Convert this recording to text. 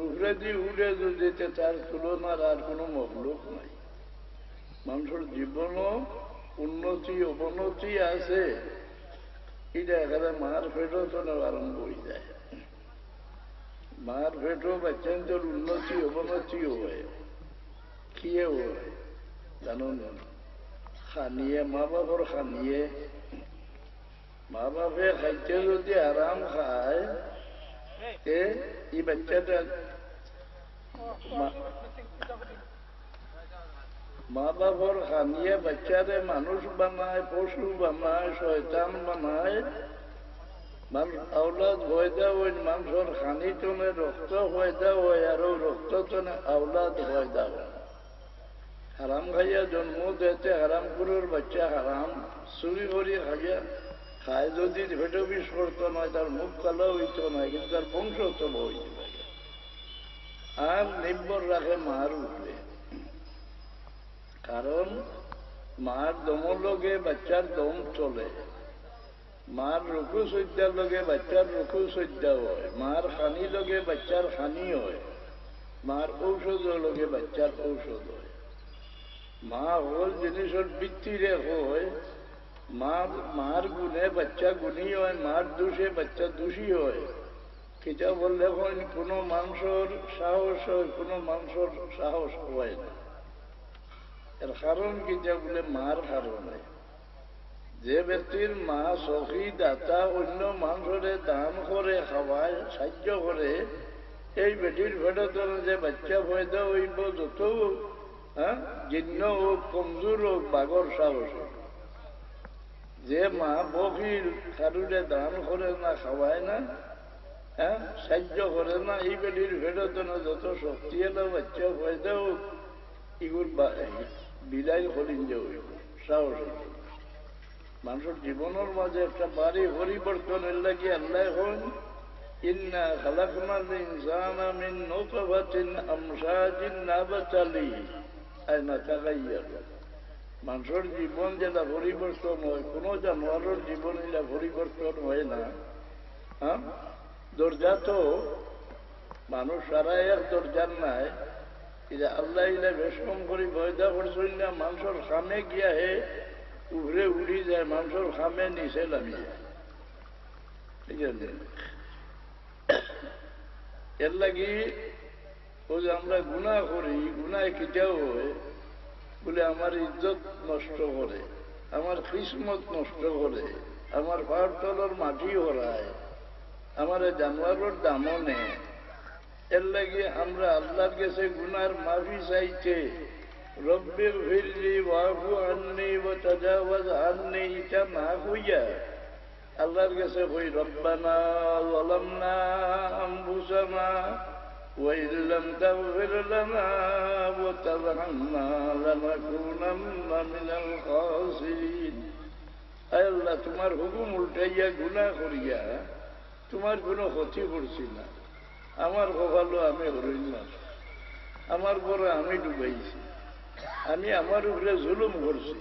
উপরে দিয়ে উড়ে যেতে তার তুলনার আর কোনো মহলুক নাই। মানুষের জীবনও উন্নতি, অবনতি আছে। এটা এখানে মার ফেটও তো আরম্ভ হয়ে যায়। মার ফেটও বাচ্চাদের উন্নতি, অবনতিও হয়। কিয়ে হয়? জানো না। খানিয়ে মা বাবার খানিয়ে মা বাপে খাইতে যদি আরাম খায় এই বাচ্চাটা মা- বাবার খানিয়ে বাচ্চারে মানুষ বানায়, পশু বানায়, শয়তান বানায়। আওলাদ মানুষের টনে রক্ত আর রক্ত টনে আওলাদ হারাম খাইয়া জন্ম দিতে হারাম কুরুর বাচ্চা হারাম। চুরি করি খাইয়া খায় যদি ভেটো বিষ করতো নয়, তার মুখ কালো হইতো নয়, কিন্তু তার বংশ তো হইতে আর নির্ভর রাখে মার উপরে। কারণ মার দমর লগে বাচ্চার দম চলে। মার রুকু সজ্জার লগে বাচ্চার রুকু সজ্জা হয়। মার খানি লগে বাচ্চার খানি হয়। মার ঔষধের লগে বাচ্চার ঔষধ হয়। মা হল জিনিসের বৃত্তিরে হয়। মার মার গুণে বাচ্চা গুণী হয় মার দোষে বাচ্চা দোষী হয় কিতা বললে হয় কোনো মানুষের সাহস হয় কোনো মানুষের সাহস হয় না এর কারণ কিতা বলে মার কারণে যে ব্যক্তির মা সখী দাতা অন্য মানুষের দান করে খাওয়ায় সাহায্য করে এই বেটির ভেটতনে যে বাচ্চা পয়দা হইব যত হ্যাঁ জীর্ণ হোক কমজোর হোক বাগর সাহস হোক। যে মা বকির কারুরে দান করে না, খাওয়ায় না হ্যাঁ? সাহায্য করে না, এই বেটির ভেটতনে যত শক্তি এলো, বাচ্চা পয়দা দেও এগুলো বিদায় করিন যে সাহস মানুষের জীবনের মাঝে একটা বাড়ি পরিবর্তনের লাগি আল্লাহ হন, ইন্না খালাকনাল ইনসানা মিন নুতফাতিন আমশাজিন নাবাতালি। আয়না তাগাইয়ার মানুষের জীবন যেটা পরিবর্তন হয়, কোনো জানোয়ারের জীবন এটা পরিবর্তন হয় না হ্যাঁ? দরজা তো মানুষ সারা এক দরজার নাই। এটা আল্লাহ ইলা বেশকম করি বয়দা করছেন না, মানুষের খামে গিয়া হে উপরে উড়ি যায়, মানুষের খামে নিচে নামি যায়। এর লাগি ও যে আমরা গুণা করি গুণায় কিটাও হয় বলে, আমার ইজ্জত নষ্ট করে, আমার কিসমত নষ্ট করে, আমার পাহাড় তলর মাটি হরায় আমার জানোয়ারের দামও এর লাগে আমরা আল্লাহর কাছে গুনার মাফি চাইতে, রব্বির ফিরলি ওয়াফু আননি ও তাজাওয়াজ আননি, এটা না হইয়া আল্লাহর কাছে কই, রব্বানা যালামনা আনফুসানা وإن لم تغفر لنا وترحمنا لنكونن من الخاسرين আয় আল্লাহ তোমার হুকুম উল্টাইয়া গুনাহ করিয়া তোমার কোনো ক্ষতি করছি না আমার কপালো আমি হরইন না আমার পরে আমি ডুবাইছি আমি আমার উপরে জুলুম করছি